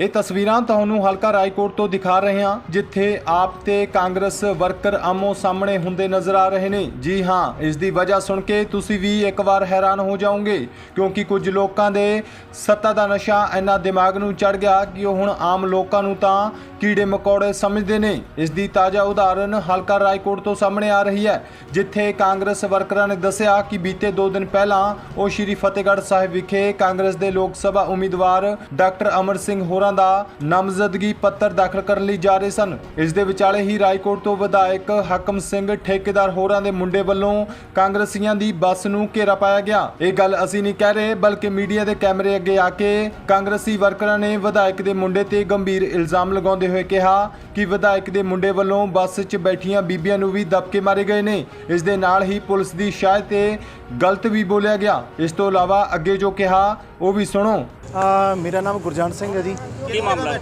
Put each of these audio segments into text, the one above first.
ਇਹ ਤਸਵੀਰਾਂ ਤੁਹਾਨੂੰ ਹਲਕਾ ਰਾਏਕੋਟ ਤੋਂ ਦਿਖਾ ਰਹੇ ਹਾਂ, ਜਿੱਥੇ ਆਪ ਤੇ ਕਾਂਗਰਸ ਵਰਕਰ ਆਮੋ ਸਾਹਮਣੇ ਹੁੰਦੇ ਨਜ਼ਰ ਆ ਰਹੇ ਨੇ। ਜੀ ਹਾਂ, ਇਸ ਦੀ ਵਜ੍ਹਾ ਸੁਣ ਕੇ ਤੁਸੀਂ ਵੀ ਇੱਕ ਵਾਰ ਹੈਰਾਨ ਹੋ ਜਾਓਗੇ, ਕਿਉਂਕਿ ਕੁਝ ਲੋਕਾਂ ਦੇ ਸੱਤਾ ਦਾ ਨਸ਼ਾ ਇੰਨਾ ਦਿਮਾਗ ਨੂੰ ਚੜ ਗਿਆ ਕਿ ਉਹ ਹੁਣ ਆਮ ਲੋਕਾਂ ਨੂੰ ਤਾਂ ਕੀੜੇ ਮਕੌੜੇ ਸਮਝਦੇ ਨੇ। ਇਸ ਦੀ ਤਾਜ਼ਾ ਉਦਾਹਰਨ ਹਲਕਾ ਰਾਏਕੋਟ ਤੋਂ ਸਾਹਮਣੇ ਆ ਰਹੀ ਹੈ, ਜਿੱਥੇ ਕਾਂਗਰਸ ਵਰਕਰਾਂ ਨੇ ਦੱਸਿਆ ਕਿ ਬੀਤੇ 2 ਦਿਨ ਪਹਿਲਾਂ ਉਹ ਸ਼੍ਰੀ ਫਤਿਹਗੜ੍ਹ ਸਾਹਿਬ ਵਿਖੇ ਕਾਂਗਰਸ ਦੇ ਲੋਕ ਸਭਾ ਉਮੀਦਵਾਰ ਡਾਕਟਰ ਅਮਰ ਸਿੰਘ ਹੋਰਾਂ ਦਾ ਨਾਮਜ਼ਦਗੀ ਪੱਤਰ ਦਾਖਲ ਕਰਨ ਲਈ ਜਾ ਰਹੇ ਸਨ। ਇਸ ਦੇ ਵਿਚਾਲੇ ਹੀ ਰਾਏਕੋਟ ਤੋਂ ਵਿਧਾਇਕ ਹਾਕਮ ਸਿੰਘ ਠੇਕੇਦਾਰ ਹੋਰਾਂ ਦੇ ਮੁੰਡੇ ਵੱਲੋਂ ਕਾਂਗਰਸੀਆਂ ਦੀ ਬੱਸ ਨੂੰ ਘੇਰਾ ਪਾਇਆ ਗਿਆ। ਇਹ ਗੱਲ ਅਸੀਂ ਨਹੀਂ ਕਹਿ ਰਹੇ, ਬਲਕਿ ਮੀਡੀਆ ਦੇ ਕੈਮਰੇ ਅੱਗੇ ਆ ਕੇ ਕਾਂਗਰਸੀ ਵਰਕਰਾਂ ਨੇ ਵਿਧਾਇਕ ਦੇ ਮੁੰਡੇ ਤੇ ਗੰਭੀਰ ਇਲਜ਼ਾਮ ਲਗਾਉਂਦੇ ਹੋਏ ਕਿਹਾ ਕਿ ਵਿਧਾਇਕ ਦੇ ਮੁੰਡੇ ਵੱਲੋਂ ਬੱਸ 'ਚ ਬੈਠੀਆਂ ਬੀਬੀਆਂ ਨੂੰ ਵੀ ਦਬਕੇ ਮਾਰੇ ਗਏ ਨੇ। ਇਸ ਦੇ ਨਾਲ ਹੀ ਪੁਲਿਸ ਦੀ ਸ਼ਾਇਦ ਤੇ ਗਲਤ ਵੀ ਬੋਲਿਆ ਗਿਆ। ਇਸ ਤੋਂ ਇਲਾਵਾ ਅੱਗੇ ਜੋ ਕਿਹਾ, ਉਹ ਵੀ ਸੁਣੋ। ਆ ਮੇਰਾ ਨਾਮ ਗੁਰਜੰਟ ਸਿੰਘ ਹੈ ਜੀ। ਕੀ ਮਾਮਲਾ?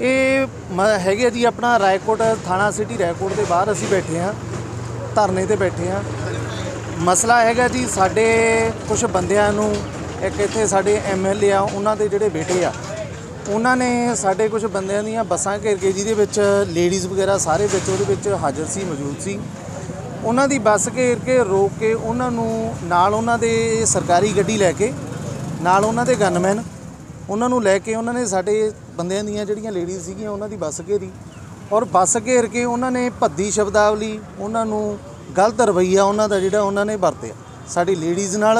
ਇਹ ਮ- ਹੈਗੇ ਆ ਜੀ ਆਪਣਾ ਰਾਏਕੋਟ ਥਾਣਾ ਸਿਟੀ ਰਾਏਕੋਟ ਦੇ ਬਾਹਰ ਅਸੀਂ ਬੈਠੇ ਹਾਂ ਧਰਨੇ ਤੇ ਬੈਠੇ ਹਾਂ। ਮਸਲਾ ਹੈਗਾ ਜੀ ਸਾਡੇ ਕੁਝ ਬੰਦਿਆਂ ਨੂੰ ਇੱਕ ਇੱਥੇ ਸਾਡੇ ਐਮਐਲਏ ਆ ਉਹਨਾਂ ਦੇ ਜਿਹੜੇ ਬੇਟੇ ਆ ਉਹਨਾਂ ਨੇ ਸਾਡੇ ਕੁਝ ਬੰਦਿਆਂ ਦੀਆਂ ਬੱਸਾਂ ਘੇਰ ਕੇ ਜਿਹਦੇ ਵਿੱਚ ਲੇਡੀਜ਼ ਵਗੈਰਾ ਸਾਰੇ ਵਿੱਚ ਉਹਦੇ ਵਿੱਚ ਹਾਜ਼ਰ ਸੀ ਮੌਜੂਦ ਸੀ। ਉਹਨਾਂ ਦੀ ਬੱਸ ਘੇਰ ਕੇ ਰੋਕ ਕੇ ਉਹਨਾਂ ਨੂੰ ਨਾਲ ਉਹਨਾਂ ਦੇ ਸਰਕਾਰੀ ਗੱਡੀ ਲੈ ਕੇ ਨਾਲ ਉਹਨਾਂ ਦੇ ਗਨਮੈਨ ਉਹਨਾਂ ਨੂੰ ਲੈ ਕੇ ਉਹਨਾਂ ਨੇ ਸਾਡੇ ਬੰਦਿਆਂ ਦੀਆਂ ਜਿਹੜੀਆਂ ਲੇਡੀਜ਼ ਸੀਗੀਆਂ ਉਹਨਾਂ ਦੀ ਬੱਸ ਘੇਰੀ ਔਰ ਬੱਸ ਘੇਰ ਕੇ ਉਹਨਾਂ ਨੇ ਭੱਦੀ ਸ਼ਬਦਾਵਲੀ ਉਹਨਾਂ ਨੂੰ ਗਲਤ ਰਵੱਈਆ ਉਹਨਾਂ ਦਾ ਜਿਹੜਾ ਉਹਨਾਂ ਨੇ ਵਰਤਿਆ। ਸਾਡੀ ਲੇਡੀਜ਼ ਨਾਲ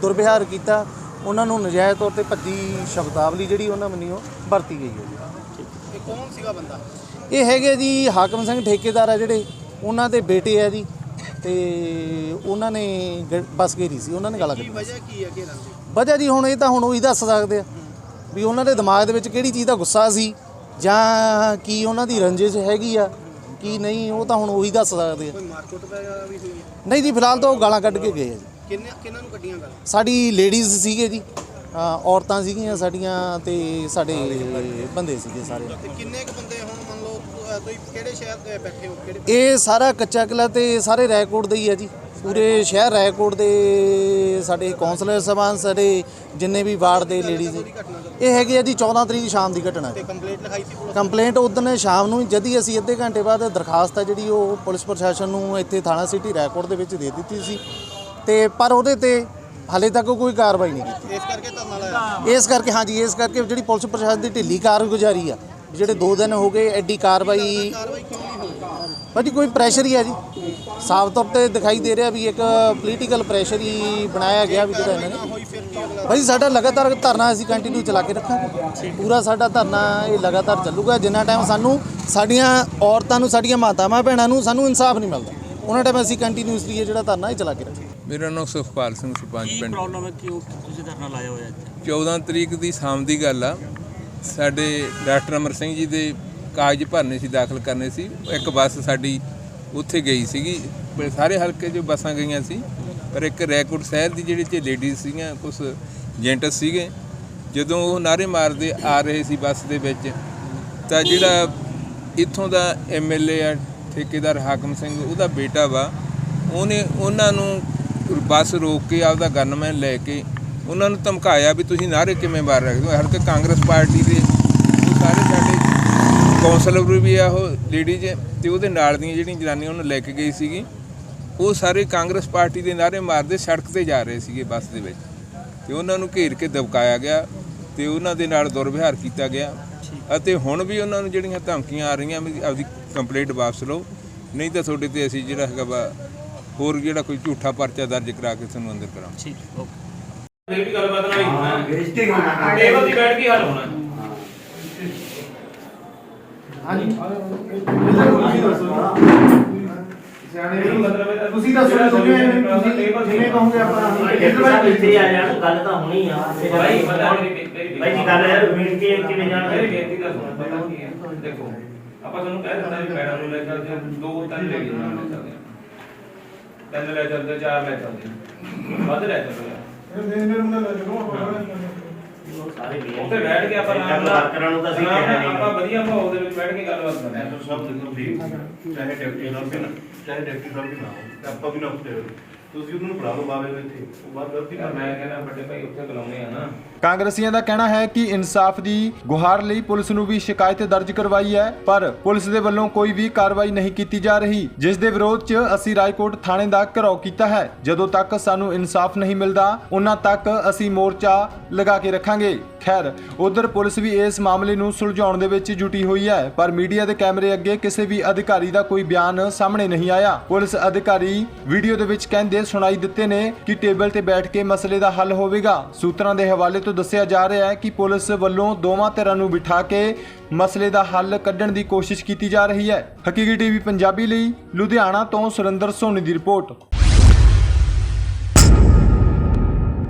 ਦੁਰਵਿਹਾਰ ਕੀਤਾ ਉਹਨਾਂ ਨੂੰ ਨਜਾਇਜ਼ ਤੌਰ ਤੇ ਭੱਦੀ ਸ਼ਬਦਾਵਲੀ ਜਿਹੜੀ ਉਹਨਾਂ ਵੱਲੋਂ ਵਰਤੀ ਗਈ ਹੈ ਇਹ ਕੌਣ ਸੀਗਾ ਬੰਦਾ? ਇਹ ਹੈਗੇ ਜੀ ਹਾਕਮ ਸਿੰਘ ਠੇਕੇਦਾਰ ਆ ਜਿਹੜੇ ਉਹਨਾਂ ਦੇ ਬੇਟੇ ਆ ਜੀ। ਤੇ ਉਹਨਾਂ ਨੇ ਗ- ਬੱਸ ਘੇਰੀ ਸੀ ਉਹਨਾਂ ਨੇ ਗਾਲਾਂ ਕੀ ਕੱਢੀਆਂ ਵਜ੍ਹਾ ਕੀ ਹੈ ਘੇਰਨ ਦੀ? ਵਜ੍ਹਾ ਜੀ ਹੁਣ ਇਹ ਤਾਂ ਹੁਣ ਉਹੀ ਦੱਸ ਸਕਦੇ ਆ ਵੀ ਉਹਨਾਂ ਦੇ ਦਿਮਾਗ ਦੇ ਵਿੱਚ ਕਿਹੜੀ ਚੀਜ਼ ਦਾ ਗੁੱਸਾ ਸੀ ਜਾਂ ਕੀ ਉਹਨਾਂ ਦੀ ਰੰਜਿਸ਼ ਹੈਗੀ ਆ ਕੀ ਨਹੀਂ ਉਹ ਤਾਂ ਹੁਣ ਉਹੀ ਦੱਸ ਸਕਦੇ ਆ। ਕੋਈ ਮਾਰਕੁੱਟ ਵਗੈਰਾ ਵੀ ਹੋਈ ਹੈ? ਨਹੀਂ ਜੀ ਫਿਲਹਾਲ ਤਾਂ ਉਹ ਗਾਲਾਂ ਕੱਢ ਕੇ ਗਏ ਆ ਜੀ। ਕਿੰਨੇ ਕਿੰਨਾਂ ਨੂੰ ਕੱਢੀਆਂ ਗੱਲ? ਸਾਡੀ ਲੇਡੀਜ਼ ਸੀਗੇ ਜੀ ਅ, ਔਰਤਾਂ ਸੀਗੀਆਂ ਸਾਡੀਆਂ ਤੇ ਸਾਡੇ ਬੰਦੇ ਸੀਗੇ ਸਾਰੇ। ਤੇ ਕਿੰਨੇ ਕੁ ਬੰਦੇ ਹੁਣ ਮੰਨ ਲਓ ਤੁ- ਤੁਸੀਂ ਕਿਹੜੇ ਸ਼ਹਿਰ ਦੇ ਬੈਠੇ ਹੋ? ਕਿਹੜੇ ਇਹ ਸਾਰਾ ਕੱਚਾ ਕਿਲਾ ਤੇ ਸਾਰੇ ਰਾਏਕੋਟ ਦੇ ਹੀ ਆ ਜੀ। ਪੂਰੇ ਸ਼ਹਿਰ ਰਾਏਕੋਟ ਦੇ ਸਾਡੇ ਕੌਂਸਲਰ ਸਭਾਨ ਸਾਡੇ ਜਿੰਨੇ ਵੀ ਵਾਰਡ ਦੇ ਲੇਡੀਜ਼ ਇਹ ਹੈਗੀ ਆ ਜੀ 14 ਤਰੀਕ ਸ਼ਾਮ ਦੀ ਘਟਨਾ ਜੀ ਕੰਪਲੇਂਟ ਲਿਖਾਈ ਸੀ ਪੁਲਿਸ ਕੰਪਲੇਂਟ ਉਦੋਂ ਸ਼ਾਮ ਨੂੰ ਜਦ ਹੀ ਅਸੀਂ ਅੱਧੇ ਘੰਟੇ ਬਾਅਦ ਦਰਖਾਸਤ ਹੈ ਜਿਹੜੀ ਉਹ ਪੁਲਿਸ ਪ੍ਰਸ਼ਾਸਨ ਨੂੰ ਇੱਥੇ ਥਾਣਾ ਸਿਟੀ ਰਾਏਕੋਟ ਦੇ ਵਿੱਚ ਦੇ ਦਿੱਤੀ ਸੀ। ਤੇ ਪਰ ਉਹਦੇ ਤੇ ਹਾਲੇ ਤੱਕ ਕੋਈ ਕਾਰਵਾਈ ਨਹੀਂ ਕੀਤੀ। ਇਸ ਕਰਕੇ ਧਰਨਾ ਲਾਇਆ? ਇਸ ਕਰਕੇ ਹਾਂਜੀ ਇਸ ਕਰਕੇ ਜਿਹੜੀ ਪੁਲਿਸ ਪ੍ਰਸ਼ਾਸਨ ਦੀ ਢਿੱਲੀ ਕਾਰਗੁਜ਼ਾਰੀ ਆ ਜਿਹੜੇ 2 ਦਿਨ ਹੋ ਗਏ ਐਡੀ ਕਾਰਵਾਈ ਕਾਰਵਾਈ ਕਿਉਂ ਨਹੀਂ ਹੋਈ ਭਾਜੀ ਕੋਈ ਪ੍ਰੈਸ਼ਰ ਹੀ ਹੈ ਜੀ। ਸਾਫ਼ ਤੌਰ ਤੇ ਦਿਖਾਈ ਦੇ ਰਿਹਾ ਵੀ ਇੱਕ ਪੋਲੀਟੀਕਲ ਪ੍ਰੈਸ਼ਰ ਹੀ ਬਣਾਇਆ ਗਿਆ ਵੀ ਜਿਹੜਾ ਇਹਨਾਂ ਨੇ। ਭਾਜੀ ਸਾਡਾ ਲਗਾਤਾਰ ਧਰਨਾ ਅਸੀਂ ਕੰਟੀਨਿਊ ਚਲਾ ਕੇ ਰੱਖਾਂਗੇ। ਪੂਰਾ ਸਾਡਾ ਧਰਨਾ ਇਹ ਲਗਾਤਾਰ ਚੱਲੂਗਾ। ਜਿੰਨਾ ਟਾਈਮ ਸਾਨੂੰ ਸਾਡੀਆਂ ਔਰਤਾਂ ਨੂੰ ਸਾਡੀਆਂ ਮਾਤਾਵਾਂ ਭੈਣਾਂ ਨੂੰ ਸਾਨੂੰ ਇਨਸਾਫ ਨਹੀਂ ਮਿਲਦਾ। ਉਹਨਾਂ ਟਾਈਮ ਅਸੀਂ ਕੰਟੀਨਿਊਸਲੀ ਇਹ ਜਿਹੜਾ ਧਰਨਾ ਇਹ ਚਲਾ ਕੇ ਰੱਖਾਂਗੇ। ਮੇਰਾ ਨਾਮ ਸੁਖਪਾਲ ਸਿੰਘ ਸਰਪੰਚ ਕੀ ਪਿੰਡ। ਪ੍ਰੋਬਲਮ ਹੈ? ਕਿਉਂ ਤੁਸੀਂ ਧਰਨਾ ਲਾਇਆ ਹੋਇਆ ਇੱਥੇ? 14 ਤਰੀਕ ਦੀ ਸ਼ਾਮ ਦੀ ਗੱਲ ਆ। ਸਾਡੇ ਡਾਕਟਰ ਅਮਰ ਸਿੰਘ ਜੀ ਦੇ ਕਾਗਜ਼ ਭਰਨੇ ਸੀ, ਦਾਖਲ ਕਰਨੇ ਸੀ। ਇੱਕ ਬੱਸ ਸਾਡੀ ਉੱਥੇ ਗਈ ਸੀਗੀ। ਸਾਰੇ ਹਲਕੇ 'ਚ ਬੱਸਾਂ ਗਈਆਂ ਸੀ। ਪਰ ਇੱਕ ਰੈਕੋਰਡ ਸ਼ਹਿਰ ਦੀ ਜਿਹੜੀ ਚ ਲੇਡੀਜ਼ ਸੀਗੀਆਂ ਕੁਝ ਜੈਂਟਸ ਸੀਗੇ। ਜਦੋਂ ਉਹ ਨਾਰੇ ਮਾਰਦੇ ਆ ਰਹੇ ਸੀ ਬੱਸ ਦੇ ਵਿੱਚ, ਤਾਂ ਜਿਹੜਾ ਇੱਥੋਂ ਦਾ ਐਮਐਲਏ ਆ, ਠੇਕੇਦਾਰ ਹਾਕਮ ਸਿੰਘ, ਉਹਦਾ ਬੇਟਾ ਵਾ, ਉਹਨੇ ਉਹਨਾਂ ਨੂੰ ਬੱਸ ਰੋਕ ਕੇ ਆਪਦਾ ਗਨਮੈਨ ਲੈ ਕੇ ਉਹਨਾਂ ਨੂੰ ਧਮਕਾਇਆ ਵੀ ਤੁਸੀਂ ਨਾਰੇ ਕਿਵੇਂ ਮਾਰ ਰੱਖਦੇ ਹੋ? ਹਰ ਤੇ ਕਾਂਗਰਸ ਪਾਰਟੀ ਦੇ ਸਾਰੇ ਸਾਡੇ ਕੌਂਸਲਰ ਵੀ ਆ, ਉਹ ਲੇਡੀਜ਼ ਤੇ ਉਹਦੇ ਨਾਲ ਦੀਆਂ ਜਿਹੜੀਆਂ ਜਨਾਨੀਆਂ ਉਹਨੂੰ ਲੈ ਕੇ ਗਈ ਸੀਗੀ, ਉਹ ਸਾਰੇ ਕਾਂਗਰਸ ਪਾਰਟੀ ਦੇ ਨਾਰੇ ਮਾਰਦੇ ਸੜਕ ਤੇ ਜਾ ਰਹੇ ਸੀਗੇ ਬੱਸ ਦੇ ਵਿੱਚ। ਤੇ ਉਹਨਾਂ ਨੂੰ ਘੇਰ ਕੇ ਦਬਕਾਇਆ ਗਿਆ ਤੇ ਉਹਨਾਂ ਦੇ ਨਾਲ ਦੁਰਵਿਹਾਰ ਕੀਤਾ ਗਿਆ। ਅਤੇ ਹੁਣ ਵੀ ਉਹਨਾਂ ਨੂੰ ਜਿਹੜੀਆਂ ਧਮਕੀਆਂ ਆ ਰਹੀਆਂ, ਵੀ ਆਪਦੀ ਕੰਪਲੇਂਟ ਵਾਪਸ ਲਓ। ਨਹੀਂ ਤਾਂ ਤੁਹਾਡੇ ਤੇ ਅਸੀਂ ਜਿਹੜਾ ਹੈਗਾ ਵਾ ਹੋਰ ਜਿਹੜਾ ਕੋਈ ਝੂਠਾ ਪਰਚਾ ਦਰਜ ਕਰਾ ਕੇ ਤੁਹਾਨੂੰ ਅੰਦਰ ਕਰਾਂਗੇ ਠੀਕ, ਓਕੇ। ਫਿਰ ਵੀ ਗੱਲਬਾਤ ਨਾਲ ਹੀ ਹੋਣਾ ਹੈ ਟੇਬਲ ਤੇ ਬੈਠ ਕੇ ਹੱਲ ਹੋਣਾ। ਹੈ। ਮਤਲਬ ਹੈ ਤੁਸੀਂ ਦੱਸੋ ਜਿਵੇਂ ਤੁਸੀਂ ਜਿਵੇਂ ਕਹੋਗੇ ਆਪਣਾ? ਇੱਥੇ ਆ ਜਾਣ ਗੱਲ ਤਾਂ ਹੋਣੀ ਆ। ਭਾਈ ਪਤਾ ਮੇਰੀ ਮੇਰੀ ਭਾਈ ਜੀ ਗੱਲ ਹੈ ਮਿਲ ਕੇ ਕਿਵੇਂ ਜਾਣਾ ਮੇਰੀ ਬੇਨਤੀ ਦਾ ਸੁਣੋ ਪਤਾ ਕੀ ਹੈ ਦੇਖੋ ਆਪਾਂ ਤੁਹਾਨੂੰ ਕਹਿ ਦਿੰਦਾ ਵੀ ਮੈਡਮ ਨੂੰ ਲੈ ਚੱਲਦੇ ਹਾਂ, ਦੋ ਤਿੰਨ ਲੈ ਕੇ ਨਾਲ ਲੈ ਚੱਲਦੇ ਹਾਂ। ਤਿੰਨ ਲੈ ਚੱਲਦੇ ਚਾਰ ਲੈ ਚੱਲਦੇ ਹਾਂ। ਵੱਧ ਲੈ ਚੱਲਦੇ ਹਾਂ। ਸਾਰੇ ਵੀ ਉੱਥੇ ਬੈਠ ਕੇ ਆਪਾਂ ਨਾਲ ਵਰਕਰਾਂ ਨੂੰ ਤਾਂ ਅਸੀਂ ਕਹਿਣਾ ਨਹੀਂ। ਆਪਾਂ ਵਧੀਆ ਮਾਹੌਲ ਦੇ ਵਿੱਚ ਬੈਠ ਕੇ ਗੱਲਬਾਤ ਕਰਦੇ ਹਾਂ। ਸਭ ਤੋਂ ਠੀਕ। ਚਾਹੇ ਡਿਪਟੀ ਸਾਹਿਬ ਵੀ ਨਾ ਚਾਹੇ ਡਿਪਟੀ ਸਾਹਿਬ ਵੀ ਨਾ ਹੋ ਆਪਾਂ ਵੀ ਨਾ ਉੱਤੇ ਤੁਸੀਂ ਉਹਨੂੰ ਬੁਲਾ ਲਓ ਬਾਵੇ ਨੂੰ ਇੱਥੇ। ਉਹ ਬਾਅਦ ਗਲਤੀ ਯਾਰ ਮੈਂ ਕਹਿੰਦਾ ਵੱਡੇ ਭਾਈ ਉੱਥੇ ਬੁਲਾਉਣੇ ਆ ਨਾ। ਕਾਂਗਰਸੀਆਂ ਦਾ ਕਹਿਣਾ ਹੈ ਕਿ ਇਨਸਾਫ ਦੀ ਗੁਹਾਰ ਲਈ ਪੁਲਿਸ ਨੂੰ ਵੀ ਸ਼ਿਕਾਇਤ ਦਰਜ ਕਰਵਾਈ ਹੈ ਪਰ ਪੁਲਿਸ ਦੇ ਵੱਲੋਂ ਕੋਈ ਵੀ ਕਾਰਵਾਈ ਨਹੀਂ ਕੀਤੀ ਜਾ ਰਹੀ ਜਿਸ ਦੇ ਵਿਰੋਧ 'ਚ ਅਸੀਂ ਰਾਏਕੋਟ ਥਾਣੇ ਦਾ ਘਿਰਾਓ ਕੀਤਾ ਹੈ। ਜਦੋਂ ਤੱਕ ਸਾਨੂੰ ਇਨਸਾਫ ਨਹੀਂ ਮਿਲਦਾ ਉਨਾਂ ਤੱਕ ਅਸੀਂ ਮੋਰਚਾ ਲਗਾ ਕੇ ਰੱਖਾਂਗੇ। ਖੈਰ, ਉਧਰ ਪੁਲਿਸ ਵੀ ਇਸ ਮਾਮਲੇ ਨੂੰ ਸੁਲਝਾਉਣ ਦੇ ਵਿੱਚ ਜੁਟੀ ਹੋਈ ਹੈ, ਪਰ ਮੀਡੀਆ ਦੇ ਕੈਮਰੇ ਅੱਗੇ ਕਿਸੇ ਵੀ ਅਧਿਕਾਰੀ ਦਾ ਕੋਈ ਬਿਆਨ ਸਾਹਮਣੇ ਨਹੀਂ ਆਇਆ। ਪੁਲਿਸ ਅਧਿਕਾਰੀ ਵੀਡੀਓ ਦੇ ਵਿੱਚ ਕਹਿੰਦੇ ਸੁਣਾਈ ਦਿੱਤੇ ਨੇ ਕਿ ਟੇਬਲ ਤੇ ਬੈਠ ਕੇ ਮਸਲੇ ਦਾ ਹੱਲ ਹੋਵੇਗਾ। ਸੂਤਰਾਂ ਦੇ ਹਵਾਲੇ ਤੋਂ ਦੱਸਿਆ ਜਾ ਰਿਹਾ ਹੈ ਕਿ ਪੁਲਿਸ ਵੱਲੋਂ ਦੋਵਾਂ ਧਿਰਾਂ ਨੂੰ ਬਿਠਾ ਕੇ ਮਸਲੇ ਦਾ ਹੱਲ ਕੱਢਣ ਦੀ ਕੋਸ਼ਿਸ਼ ਕੀਤੀ ਜਾ ਰਹੀ ਹੈ। ਹਕੀਕੀ ਟੀਵੀ ਪੰਜਾਬੀ ਲਈ ਲੁਧਿਆਣਾ ਤੋਂ ਸੁਰਿੰਦਰ ਸੋਨੀ ਦੀ ਰਿਪੋਰਟ।